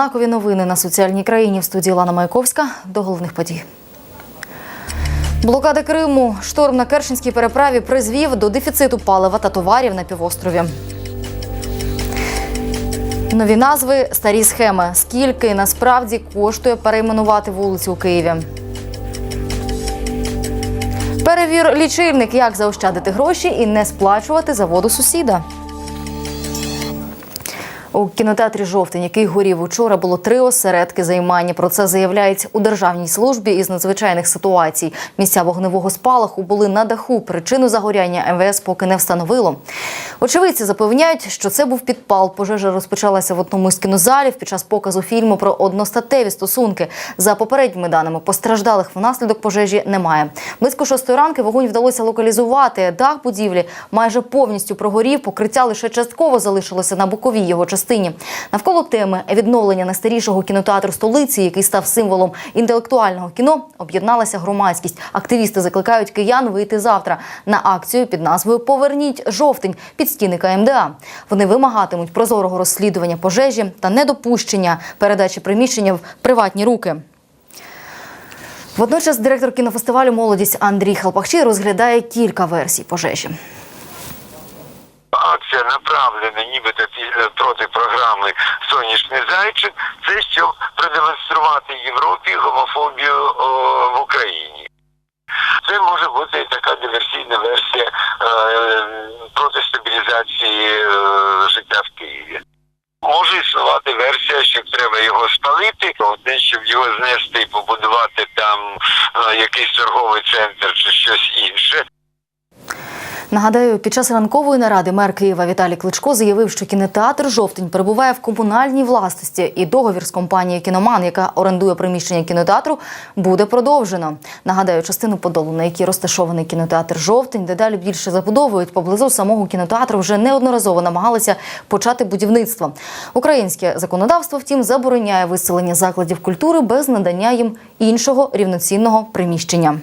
знакові новини на соціальній країні в студії Лана Маяковська до головних подій. Блокади Криму, шторм на Керченській переправі призвів до дефіциту палива та товарів на півострові. Нові назви, старі схеми. Скільки насправді коштує перейменувати вулицю у Києві? Перевір лічильник, як заощадити гроші і не сплачувати за воду сусіда. У кінотеатрі Жовтень, який горів учора, було три осередки займання. Про це заявляють у державній службі із надзвичайних ситуацій. Місця вогневого спалаху були на даху. Причину загоряння МВС поки не встановило. Очевидці запевняють, що це був підпал. Пожежа розпочалася в одному з кінозалів під час показу фільму про одностатеві стосунки. За попередніми даними постраждалих внаслідок пожежі немає. Близько шостої ранки вогонь вдалося локалізувати. Дах будівлі майже повністю прогорів. Покриття лише частково залишилося на боковій його частині. Навколо теми відновлення найстарішого кінотеатру столиці, який став символом інтелектуального кіно, об'єдналася громадськість. Активісти закликають киян вийти завтра на акцію під назвою Поверніть жовтень під стіни КМДА. Вони вимагатимуть прозорого розслідування пожежі та недопущення передачі приміщення в приватні руки. Водночас директор кінофестивалю Молодість Андрій Халпахчий розглядає кілька версій пожежі. Акція направлена нібито е, проти програми Сонячний зайчик, це щоб продемонструвати Європі гомофобію о, в Україні. Це може бути така диверсійна версія е, проти стабілізації е, життя в Києві. Може існувати версія, що треба його спалити, одне, щоб його знести і побудувати там е, якийсь торговий центр чи щось інше. Нагадаю, під час ранкової наради мер Києва Віталій Кличко заявив, що кінотеатр Жовтень перебуває в комунальній власності, і договір з компанією Кіноман, яка орендує приміщення кінотеатру, буде продовжено. Нагадаю, частину подолу, на якій розташований кінотеатр Жовтень, дедалі більше забудовують поблизу самого кінотеатру. Вже неодноразово намагалися почати будівництво. Українське законодавство, втім, забороняє виселення закладів культури без надання їм іншого рівноцінного приміщення.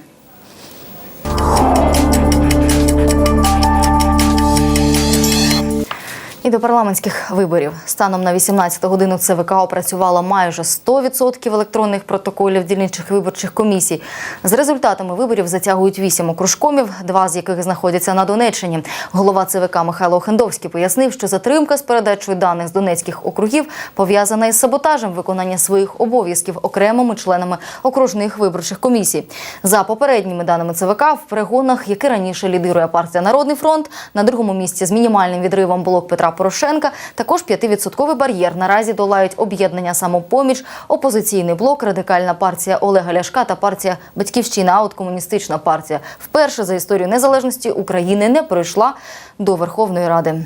І до парламентських виборів станом на 18 годину ЦВК опрацювала майже 100% електронних протоколів дільничих виборчих комісій. З результатами виборів затягують вісім окружкомів, два з яких знаходяться на Донеччині. Голова ЦВК Михайло Охендовський пояснив, що затримка з передачою даних з донецьких округів пов'язана із саботажем виконання своїх обов'язків окремими членами окружних виборчих комісій. За попередніми даними ЦВК, в перегонах, які раніше лідирує партія Народний фронт, на другому місці з мінімальним відривом блок Петра Порошенка. Також 5-відсотковий бар'єр наразі долають об'єднання самопоміч, опозиційний блок, радикальна партія Олега Ляшка та партія Батьківщина. А от комуністична партія вперше за історію незалежності України не пройшла до Верховної Ради.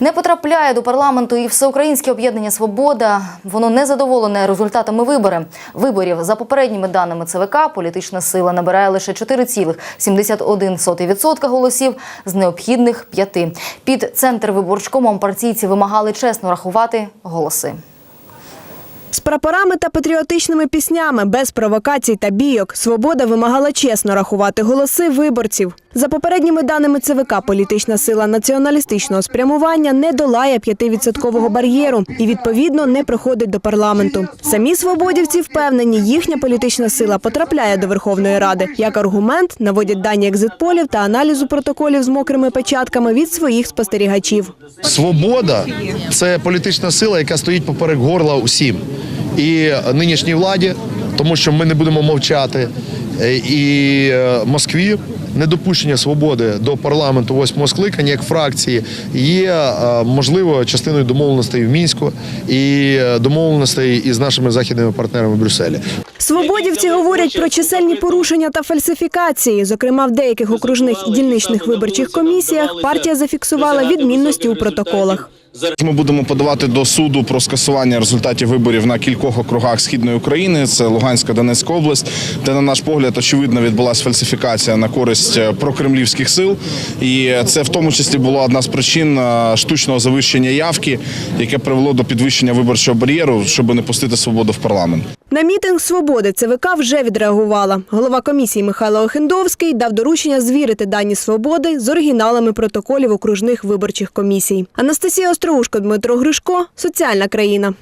Не потрапляє до парламенту і всеукраїнське об'єднання Свобода. Воно не задоволене результатами вибори. Виборів за попередніми даними ЦВК політична сила набирає лише 4,71% голосів з необхідних п'яти. Під центр виборчкомом партійці вимагали чесно рахувати голоси. З прапорами та патріотичними піснями, без провокацій та бійок, свобода вимагала чесно рахувати голоси виборців. За попередніми даними ЦВК, політична сила націоналістичного спрямування не долає 5-відсоткового бар'єру і відповідно не проходить до парламенту. Самі свободівці впевнені, їхня політична сила потрапляє до Верховної Ради. Як аргумент наводять дані екзитполів та аналізу протоколів з мокрими печатками від своїх спостерігачів. Свобода це політична сила, яка стоїть поперек горла усім. І нинішній владі, тому що ми не будемо мовчати, е, і е, Москві. Недопущення свободи до парламенту восьмого скликання як фракції є е, можливо частиною домовленостей в мінську і е, домовленостей із нашими західними партнерами в Брюсселі. Свободівці говорять про чисельні порушення та фальсифікації. Зокрема, в деяких окружних і дільничних виборчих комісіях партія зафіксувала відмінності у протоколах. Ми будемо подавати до суду про скасування результатів виборів на кількох округах східної України. Це Луганська, Донецька область, де на наш погляд очевидно відбулася фальсифікація на користь е, прокремлівських сил. І це в тому числі була одна з причин е, штучного завищення явки, яке привело до підвищення виборчого бар'єру, щоб не пустити свободу в парламент. На мітинг свободи ЦВК вже відреагувала. Голова комісії Михайло Охендовський дав доручення звірити дані свободи з оригіналами протоколів окружних виборчих комісій. Анастасія Остроушко, Дмитро Гришко, соціальна країна.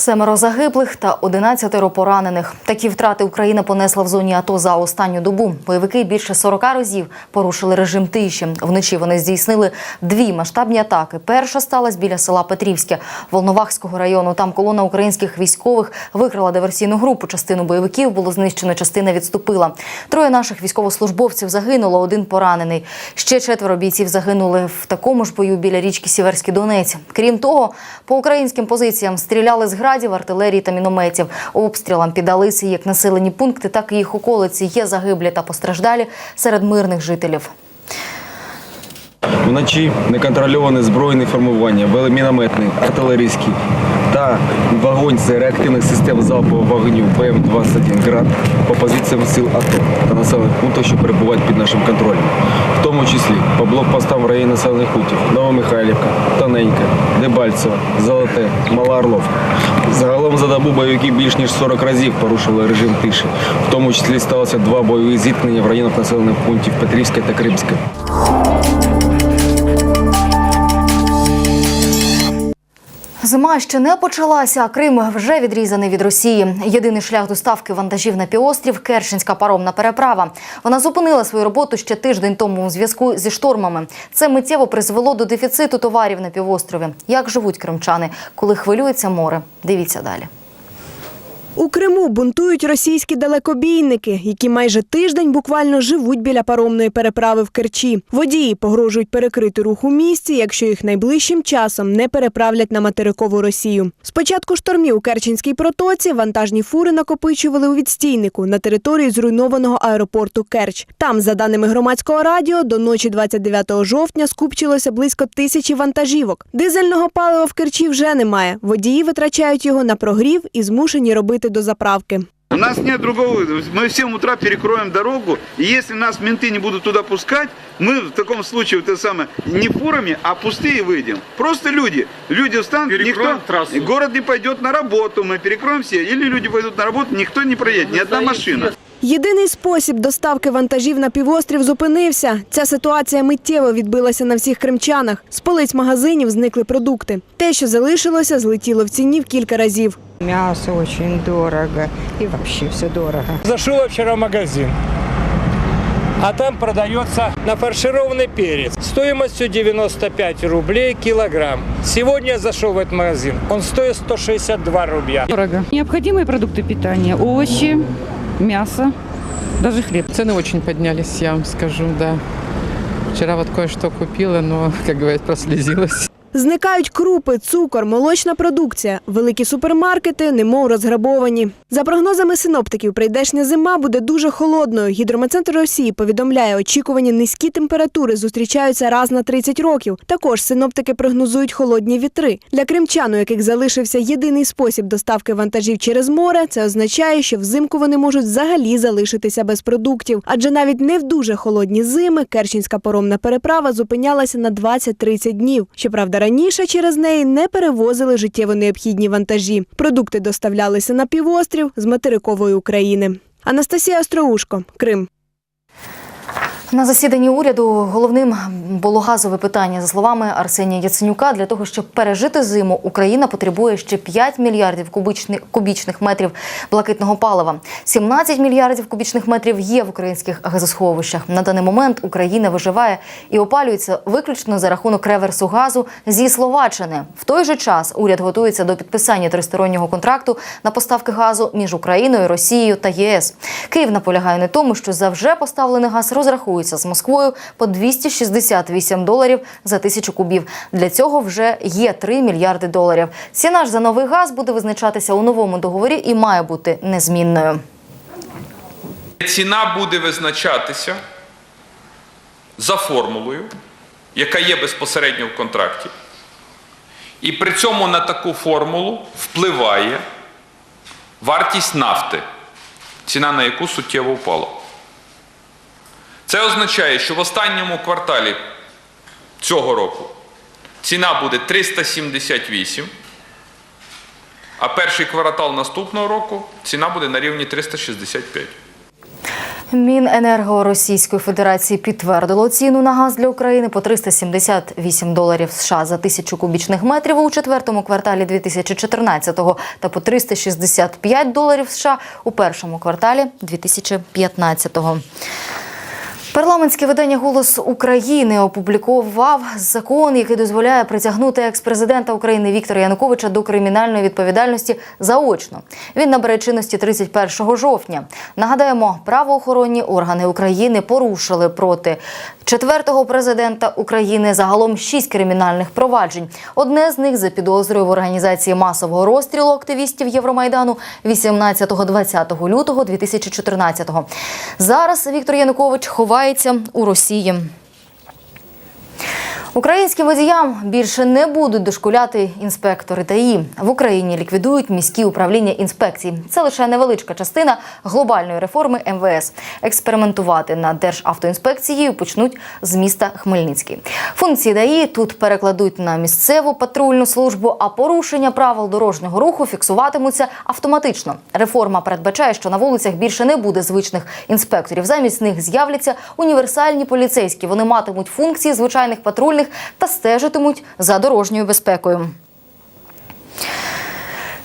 Семеро загиблих та 11 поранених. Такі втрати Україна понесла в зоні АТО за останню добу. Бойовики більше 40 разів порушили режим тиші. Вночі вони здійснили дві масштабні атаки. Перша сталася біля села Петрівське Волновахського району. Там колона українських військових викрила диверсійну групу. Частину бойовиків було знищено, частина відступила. Троє наших військовослужбовців загинуло, один поранений. Ще четверо бійців загинули в такому ж бою біля річки Сіверський Донець. Крім того, по українським позиціям стріляли з градів, артилерії та мінометів. Обстрілам піддалися як населені пункти, так і їх околиці. Є загиблі та постраждалі серед мирних жителів. Вночі неконтрольоване збройне формування, веломінометний, артилерійський та вогонь з реактивних систем залпового вогню ПМ-21 «Град» по позиціям сил АТО та населених пунктів, що перебувають під нашим контролем, тому числі по блокпостам в районі населених пунктів Новомихайлівка, Тоненька, Дебальцево, Золоте, Мала Орловка. Загалом за добу бойовики більш ніж 40 разів порушили режим тиші, в тому числі сталося два бойові зіткнення в районах населених пунктів Петрівське та Кримське. Зима ще не почалася, а Крим вже відрізаний від Росії. Єдиний шлях доставки вантажів на півострів Керченська паромна переправа. Вона зупинила свою роботу ще тиждень тому у зв'язку зі штормами. Це миттєво призвело до дефіциту товарів на півострові. Як живуть кримчани, коли хвилюється море? Дивіться далі. У Криму бунтують російські далекобійники, які майже тиждень буквально живуть біля паромної переправи в Керчі. Водії погрожують перекрити рух у місті, якщо їх найближчим часом не переправлять на материкову Росію. З початку штормів у Керченській протоці вантажні фури накопичували у відстійнику на території зруйнованого аеропорту Керч. Там, за даними громадського радіо, до ночі 29 жовтня скупчилося близько тисячі вантажівок. Дизельного палива в Керчі вже немає. Водії витрачають його на прогрів і змушені робити до заправки. У нас нет другого. Мы в 7 утра перекроем дорогу, и если нас менты не будут туда пускать, мы в таком случае вот это самое, не фурами, а пустые выйдем. Просто люди. Люди встанут, Перекроем никто, трассу. город не пойдет на работу, мы перекроем все. Или люди пойдут на работу, никто не проедет, ни одна машина. Єдиний спосіб доставки вантажів на півострів зупинився. Ця ситуація миттєво відбилася на всіх кримчанах. З полиць магазинів зникли продукти. Те, що залишилося, злетіло в ціні в кілька разів. Мясо очень дорого и вообще все дорого. Зашел я вчера в магазин, а там продается нафаршированный перец стоимостью 95 рублей килограмм. Сегодня я зашел в этот магазин, он стоит 162 рубля. Дорого. Необходимые продукты питания, овощи, мясо, даже хлеб. Цены очень поднялись, я вам скажу, да. Вчера вот кое-что купила, но, как говорят, прослезилась. Зникають крупи, цукор, молочна продукція. Великі супермаркети немов розграбовані. За прогнозами синоптиків, прийдешня зима буде дуже холодною. Гідрометцентр Росії повідомляє, очікувані низькі температури зустрічаються раз на 30 років. Також синоптики прогнозують холодні вітри. Для кримчан, у яких залишився єдиний спосіб доставки вантажів через море, це означає, що взимку вони можуть взагалі залишитися без продуктів. Адже навіть не в дуже холодні зими Керченська паромна переправа зупинялася на 20-30 днів. Щоправда, раніше через неї не перевозили життєво необхідні вантажі. Продукти доставлялися на півострів з материкової України. Анастасія Остроушко, Крим. На засіданні уряду головним було газове питання. За словами Арсенія Яценюка, для того, щоб пережити зиму, Україна потребує ще 5 мільярдів кубічних, кубічних метрів блакитного палива. 17 мільярдів кубічних метрів є в українських газосховищах. На даний момент Україна виживає і опалюється виключно за рахунок реверсу газу зі Словаччини. В той же час уряд готується до підписання тристороннього контракту на поставки газу між Україною, Росією та ЄС. Київ наполягає на тому, що за вже поставлений газ розрахується з Москвою по 268 доларів за тисячу кубів. Для цього вже є 3 мільярди доларів. Ціна ж за новий газ буде визначатися у новому договорі і має бути незмінною. Ціна буде визначатися за формулою, яка є безпосередньо в контракті. І при цьому на таку формулу впливає вартість нафти, ціна на яку суттєво впала. Це означає, що в останньому кварталі цього року ціна буде 378, а перший квартал наступного року ціна буде на рівні 365. Міненерго Російської Федерації підтвердило ціну на газ для України по 378 доларів США за тисячу кубічних метрів у четвертому кварталі 2014-го та по 365 доларів США у першому кварталі 2015-го. Парламентське видання Голос України опублікував закон, який дозволяє притягнути екс-президента України Віктора Януковича до кримінальної відповідальності заочно. Він набере чинності 31 жовтня. Нагадаємо, правоохоронні органи України порушили проти четвертого президента України загалом шість кримінальних проваджень. Одне з них за підозрою в організації масового розстрілу активістів Євромайдану 18-20 лютого 2014-го. Зараз Віктор Янукович ховається у Росії. Українським водіям більше не будуть дошкуляти інспектори ТАІ. В Україні ліквідують міські управління інспекцій. Це лише невеличка частина глобальної реформи МВС. Експериментувати над Державтоінспекцією почнуть з міста Хмельницький. Функції ДАІ тут перекладуть на місцеву патрульну службу, а порушення правил дорожнього руху фіксуватимуться автоматично. Реформа передбачає, що на вулицях більше не буде звичних інспекторів. Замість них з'являться універсальні поліцейські. Вони матимуть функції звичайних патрульних та стежитимуть за дорожньою безпекою.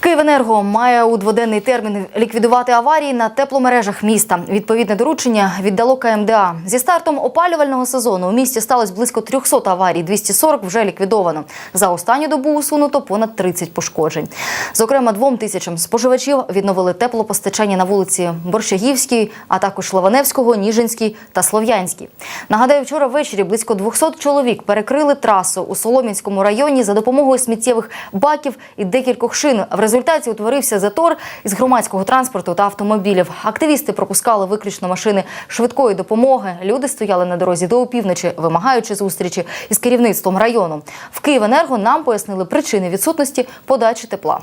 Київенерго має у дводенний термін ліквідувати аварії на тепломережах міста. Відповідне доручення віддало КМДА. Зі стартом опалювального сезону у місті сталося близько 300 аварій, 240 вже ліквідовано. За останню добу усунуто понад 30 пошкоджень. Зокрема, двом тисячам споживачів відновили теплопостачання на вулиці Борщагівській, а також Лаваневського, Ніжинській та Слов'янській. Нагадаю, вчора ввечері близько 200 чоловік перекрили трасу у Солом'янському районі за допомогою сміттєвих баків і декількох шин. В результаті утворився затор із громадського транспорту та автомобілів. Активісти пропускали виключно машини швидкої допомоги. Люди стояли на дорозі до опівночі, вимагаючи зустрічі із керівництвом району. В Київенерго нам пояснили причини відсутності подачі тепла.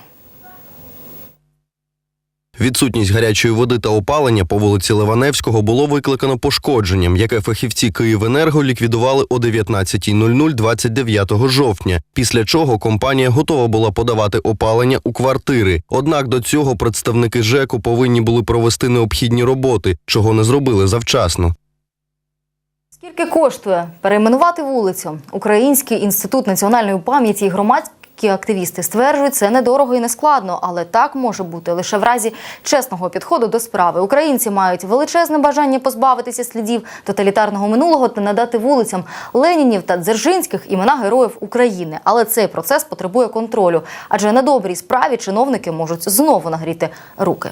Відсутність гарячої води та опалення по вулиці Ливаневського було викликано пошкодженням, яке фахівці Київенерго ліквідували о 19.00 29 жовтня. Після чого компанія готова була подавати опалення у квартири. Однак до цього представники ЖЕКу повинні були провести необхідні роботи, чого не зробили завчасно. Скільки коштує перейменувати вулицю? Український інститут національної пам'яті і громадські активісти стверджують, це недорого і нескладно, але так може бути лише в разі чесного підходу до справи. Українці мають величезне бажання позбавитися слідів тоталітарного минулого та надати вулицям Ленінів та Дзержинських імена героїв України. Але цей процес потребує контролю, адже на добрій справі чиновники можуть знову нагріти руки.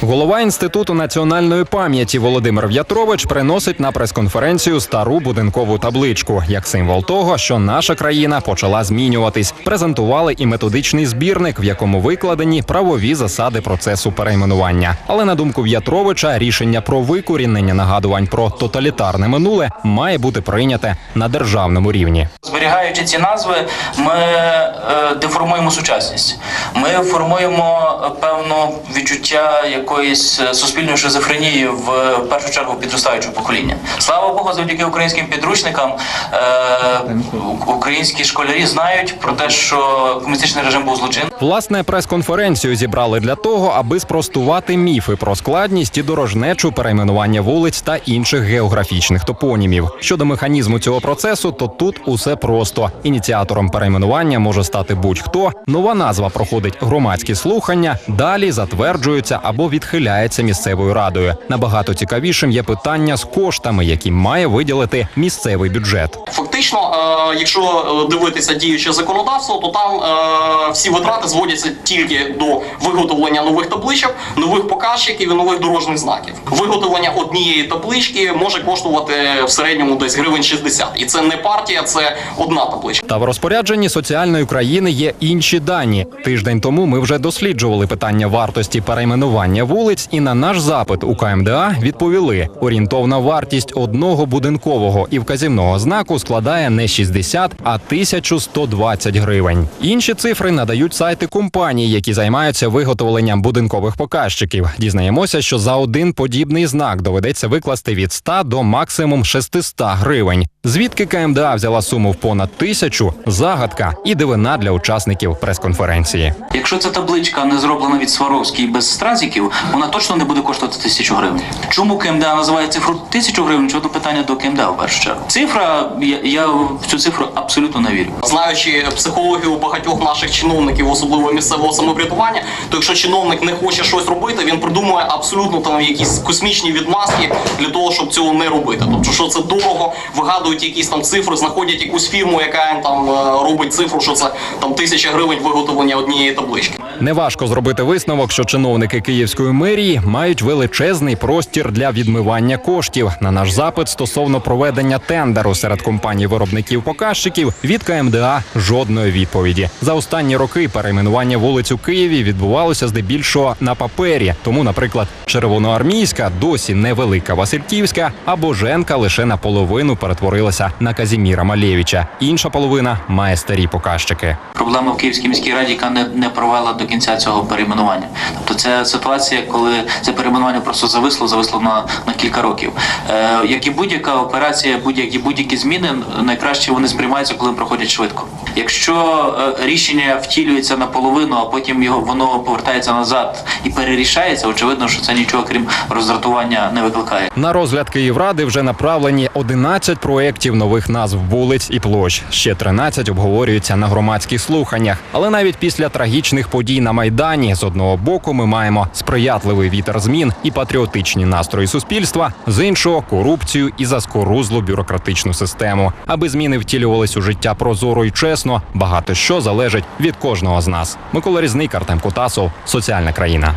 Голова інституту національної пам'яті Володимир В'ятрович приносить на прес-конференцію стару будинкову табличку як символ того, що наша країна почала змінюватись. Презентували і методичний збірник, в якому викладені правові засади процесу перейменування. Але на думку В'ятровича, рішення про викорінення нагадувань про тоталітарне минуле має бути прийняте на державному рівні. Зберігаючи ці назви, ми е, деформуємо сучасність. Ми формуємо е, певно відчуття якоїсь е, суспільної шизофренії в е, першу чергу підростаючого покоління. Слава Богу, завдяки українським підручникам е, українські школярі знають про те, що комуністичний режим був злочин. Власне, прес-конференцію зібрали для того, аби спростувати міфи про складність і дорожнечу перейменування вулиць та інших географічних топонімів. Щодо механізму цього процесу, то тут усе просто. Ініціатором перейменування може стати будь-хто. Нова назва проходить громадські слухання, далі затверджується або відхиляється місцевою радою. Набагато цікавішим є питання з коштами, які має виділити місцевий бюджет. Фактично, е, якщо е, дивитися діюче законодавство, то там е, всі витрати зводяться тільки до виготовлення нових табличок, нових показчиків і нових дорожніх знаків. Виготовлення однієї таблички може коштувати в середньому десь гривень 60. І це не партія, це одна табличка. Та в розпорядженні соціальної країни є інші дані. Тиждень тому ми вже досліджували питання вартості перейменування вулиць, і на наш запит у КМДА відповіли: орієнтовна вартість одного будинкового і вказівного знаку складає не 60, а 1120 гривень. Інші цифри надають сайти компаній, які займаються виготовленням будинкових показчиків. Дізнаємося, що за один подібний знак доведеться викласти від 100 до максимум 600 гривень. Звідки КМДА взяла суму в понад тисячу загадка і дивина для учасників прес-конференції. Якщо ця табличка не зроблена від Сваровський без стразиків, вона точно не буде коштувати тисячу гривень. Чому КМДА називає цифру тисячу гривень? Чого питання до КМДА в першу чергу? Цифра, я, я в цю цифру абсолютно не вірю. Знаючи психологію багатьох наших чиновників, особливо місцевого самоврядування, то якщо чиновник не хоче щось робити, він придумує абсолютно там якісь космічні відмазки для того, щоб цього не робити. Тобто, що це дорого, вигадують якісь там цифри, знаходять якусь фірму, яка там е, робить цифру, що це там тисяча гривень виготовлення однієї таблички. Неважко зробити висновок, що чиновники Київської мерії мають величезний простір для відмивання коштів. На наш запит стосовно проведення тендеру серед компаній виробників показчиків від КМДА жодної відповіді. За останні роки перейменування вулиць у Києві відбувалося здебільшого на папері. Тому, наприклад, Червоноармійська досі невелика Васильківська, а Боженка лише наполовину перетворилася на Казіміра Малєвича. Інша половина має старі показчики. Проблема в Київській міській раді, яка не, не провела до кінця цього перейменування. Тобто це ситуація, коли це перейменування просто зависло, зависло на, на кілька років. Е, як і будь-яка операція, будь-які будь-які зміни, найкраще вони сприймаються, коли проходять швидко. Якщо е, рішення втілюється наполовину, а потім його воно повертається назад і перерішається, очевидно, що це нічого крім роздратування не викликає. На розгляд Київради вже направлені 11 проєктів нових назв вулиць і площ. Ще 13 обговорюються на громадських слуханнях. Але навіть після трагічних подій на майдані з одного боку ми маємо сприятливий вітер змін і патріотичні настрої суспільства, з іншого корупцію і заскорузлу бюрократичну систему. Аби зміни втілювались у життя прозоро і чесно, багато що залежить від кожного з нас. Микола Різник, Артем Кутасов, соціальна країна.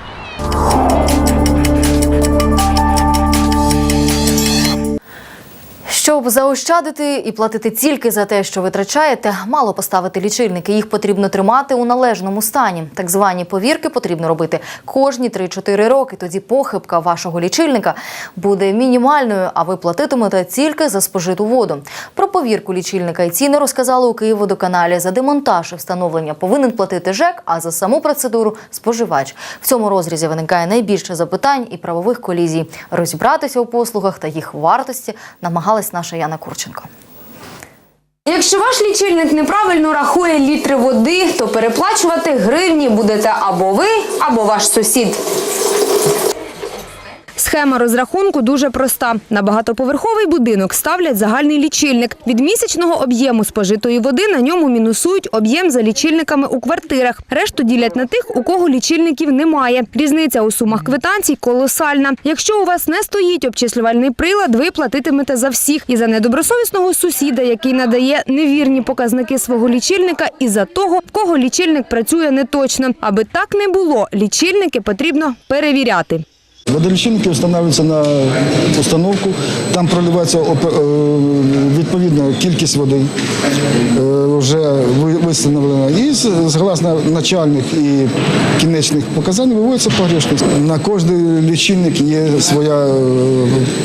Щоб заощадити і платити тільки за те, що витрачаєте, мало поставити лічильники. Їх потрібно тримати у належному стані. Так звані повірки потрібно робити кожні 3-4 роки. Тоді похибка вашого лічильника буде мінімальною, а ви платитимете тільки за спожиту воду. Про повірку лічильника і ціни розказали у Київводоканалі. За демонтаж і встановлення повинен платити ЖЕК, а за саму процедуру споживач. В цьому розрізі виникає найбільше запитань і правових колізій. Розібратися у послугах та їх вартості намагалась наша Яна Курченко. Якщо ваш лічильник неправильно рахує літри води, то переплачувати гривні будете або ви, або ваш сусід. Схема розрахунку дуже проста. На багатоповерховий будинок ставлять загальний лічильник. Від місячного об'єму спожитої води на ньому мінусують об'єм за лічильниками у квартирах. Решту ділять на тих, у кого лічильників немає. Різниця у сумах квитанцій колосальна. Якщо у вас не стоїть обчислювальний прилад, ви платитимете за всіх і за недобросовісного сусіда, який надає невірні показники свого лічильника, і за того, в кого лічильник працює неточно. Аби так не було, лічильники потрібно перевіряти. Водолічильники встановлюються на установку, там проливається е, кількість води, е, вже ви- встановлена. І згласно начальних і кінечних показань виводиться погрішність. На кожний лічильник є своя е,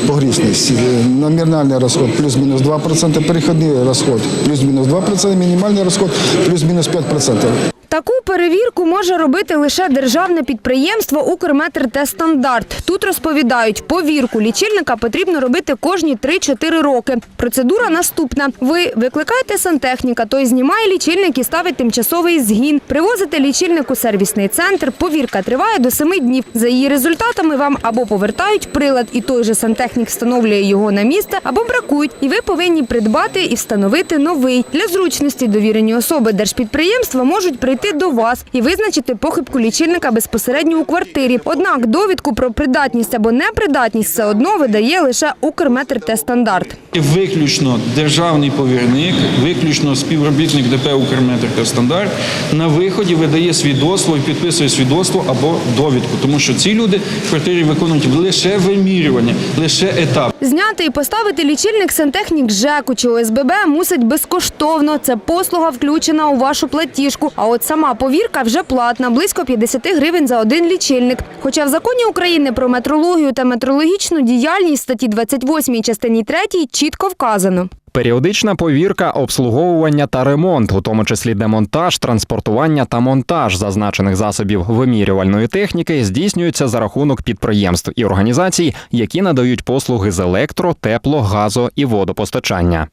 погрішність. Номінальний розход плюс-мінус 2%, перехідний розход плюс-мінус 2%, мінімальний розход плюс-мінус 5%. Таку перевірку може робити лише державне підприємство «Укрметр-Т-Стандарт». Тут розповідають, повірку лічильника потрібно робити кожні 3-4 роки. Процедура наступна. Ви викликаєте сантехніка, той знімає лічильник і ставить тимчасовий згін. Привозите лічильник у сервісний центр. Повірка триває до 7 днів. За її результатами вам або повертають прилад, і той же сантехнік встановлює його на місце, або бракують. І ви повинні придбати і встановити новий. Для зручності довірені особи держпідприємства можуть прийти до вас і визначити похибку лічильника безпосередньо у квартирі. Однак довідку про придатність або непридатність все одно видає лише Укрметр Т-стандарт. Виключно державний повірник, виключно співробітник ДП «Укрметр» та стандарт на виході видає свідоцтво і підписує свідоцтво або довідку, тому що ці люди в квартирі виконують лише вимірювання, лише етап. Зняти і поставити лічильник сантехнік ЖЕКу чи ОСББ мусить безкоштовно. Це послуга включена у вашу платіжку. А от сама повірка вже платна, близько 50 гривень за один лічильник. Хоча в законі України про метрологію та метрологічну діяльність статті 28 частині 3 чітко вказано. Періодична повірка, обслуговування та ремонт, у тому числі демонтаж, транспортування та монтаж зазначених засобів вимірювальної техніки, здійснюються за рахунок підприємств і організацій, які надають послуги з електро, тепло, газо і водопостачання.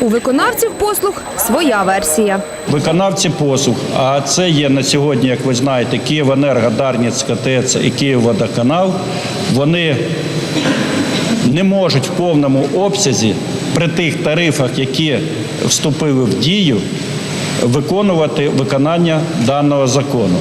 У виконавців послуг своя версія. Виконавці послуг, а це є на сьогодні, як ви знаєте, Київенерго, Дарницька ТЕЦ і Київводоканал. Вони не можуть в повному обсязі при тих тарифах, які вступили в дію, виконувати виконання даного закону.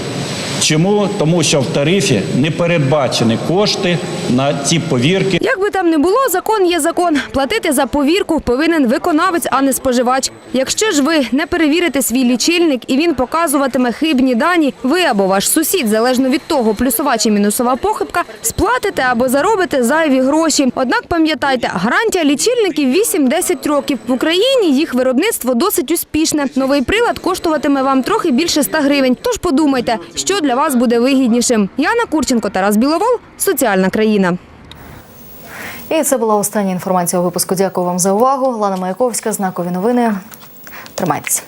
Чому? Тому що в тарифі не передбачені кошти на ці повірки. Як би там не було, закон є закон. Платити за повірку повинен виконавець, а не споживач. Якщо ж ви не перевірите свій лічильник і він показуватиме хибні дані, ви або ваш сусід, залежно від того, плюсова чи мінусова похибка, сплатите або заробите зайві гроші. Однак пам'ятайте, гарантія лічильників 8-10 років. В Україні їх виробництво досить успішне. Новий прилад коштуватиме вам трохи більше 100 гривень. Тож подумайте, що для вас буде вигіднішим. Яна Курченко, Тарас Біловол, соціальна країна. І це була остання інформація у випуску. Дякую вам за увагу. Лана Маяковська, знакові новини. Тримайтеся.